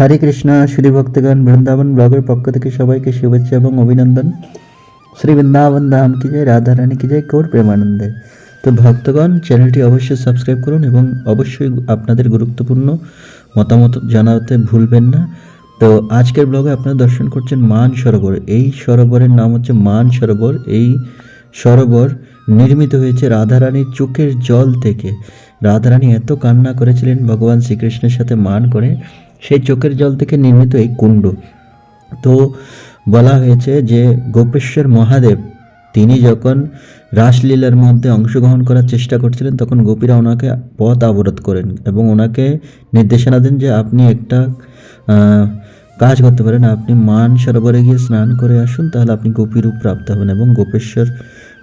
হরে কৃষ্ণ, শ্রী ভক্তগণ, বৃন্দাবন ব্লগের পক্ষ থেকে সবাইকে শুভেচ্ছা এবং অভিনন্দন। শ্রী বৃন্দাবন ধাম কি জয়, রাধা রানী কি জয়, কোর প্রেমানন্দে। তো ভক্তগণ, চ্যানেলটি অবশ্যই সাবস্ক্রাইব করুন এবং অবশ্যই আপনাদের গুরুত্বপূর্ণ মতামত জানাতে ভুলবেন না। তো আজকের ব্লগে আপনারা দর্শন করছেন মান সরোবর। এই সরোবরের নাম হচ্ছে মান সরোবর। এই সরোবর নির্মিত হয়েছে রাধারানীর চোখের জল থেকে। রাধারানী এত কান্না করেছিলেন ভগবান শ্রীকৃষ্ণের সাথে মান করে। সেই চোখের জল থেকে নির্মিত এই কুণ্ড। তো বলা হয়েছে যে গোপেশ্বর মহাদেব, তিনি যখন রাসলীলার মধ্যে অংশগ্রহণ করার চেষ্টা করছিলেন, তখন গোপীরা ওনাকে পথ অবরোধ করেন এবং ওনাকে নির্দেশনা দেন যে আপনি একটা কাজ করতে পারেন। আপনি মান সরোবরে গিয়ে স্নান করে আসুন, তাহলে আপনি গোপীরূপ প্রাপ্ত হবেন এবং গোপেশ্বর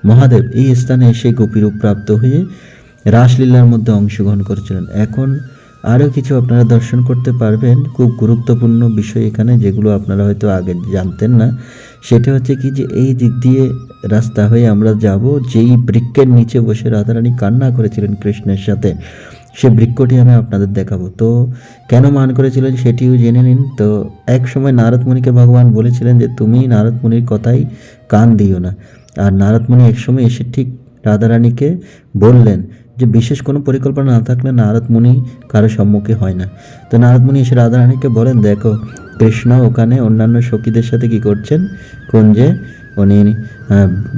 মহাদেব এই স্থানে এসে গোপীরূপ প্রাপ্ত হয়ে রাসলীলার মধ্যে অংশগ্রহণ করেছিলেন। এখন আরও কিছু আপনারা দর্শন করতে পারবেন। খুব গুরুত্বপূর্ণ বিষয় এখানে, যেগুলো আপনারা হয়তো আগে জানতেন না। সেটা হচ্ছে কি যে এই দিক দিয়ে রাস্তা হয়ে আমরা যাব, যেই বৃক্ষের নিচে বসে রাধারানী কান্না করেছিলেন কৃষ্ণের সাথে, সে বৃক্ষটি আমি আপনাদের দেখাবো। তো কেন মান করেছিলেন সেটিও জেনে নিন। তো এক সময় নারদ মুনিকে ভগবান বলেছিলেন যে, তুমি নারদ মুনির কথাই কান দিও না। আর নারদ মুনি একসময় এসে ঠিক রাধারানীকে বললেন যে বিশেষ কোনো পরিকল্পনা না থাকলে নারদ মুনি কারও সম্মুখে হয় না। তো নারদ মুনি এসে রাধারানীকে বলেন, দেখো, কৃষ্ণ ওখানে অন্যান্য সখীদের সাথে কি করছেন? কুঞ্জে উনি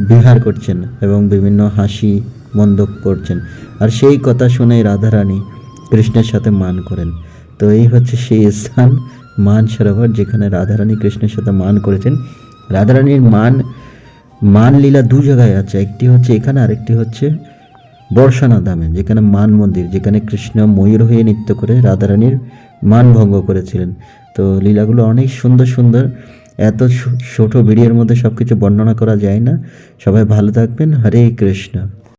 বিহার করছেন এবং বিভিন্ন হাসি মন্দক করছেন। আর সেই কথা শুনে রাধারানী কৃষ্ণের সাথে মান করেন। তো এই হচ্ছে সেই স্থান, মান সরোবর, যেখানে রাধারানী কৃষ্ণের সাথে মান করেছেন। রাধারানীর মান মান লীলা দু জায়গায় আছে। একটি হচ্ছে এখানে, আরেকটি হচ্ছে বর্ষানা ধামে, যেখানে মান মন্দির, যেখানে কৃষ্ণ ময়ূর হয়ে নৃত্য করে রাধারানীর মান ভঙ্গ করেছিলেন। তো লীলাগুলো অনেক সুন্দর সুন্দর। এত ছোট ভিডিওর মধ্যে সব কিছু বর্ণনা করা যায় না। সবাই ভালো থাকবেন। হরে কৃষ্ণ।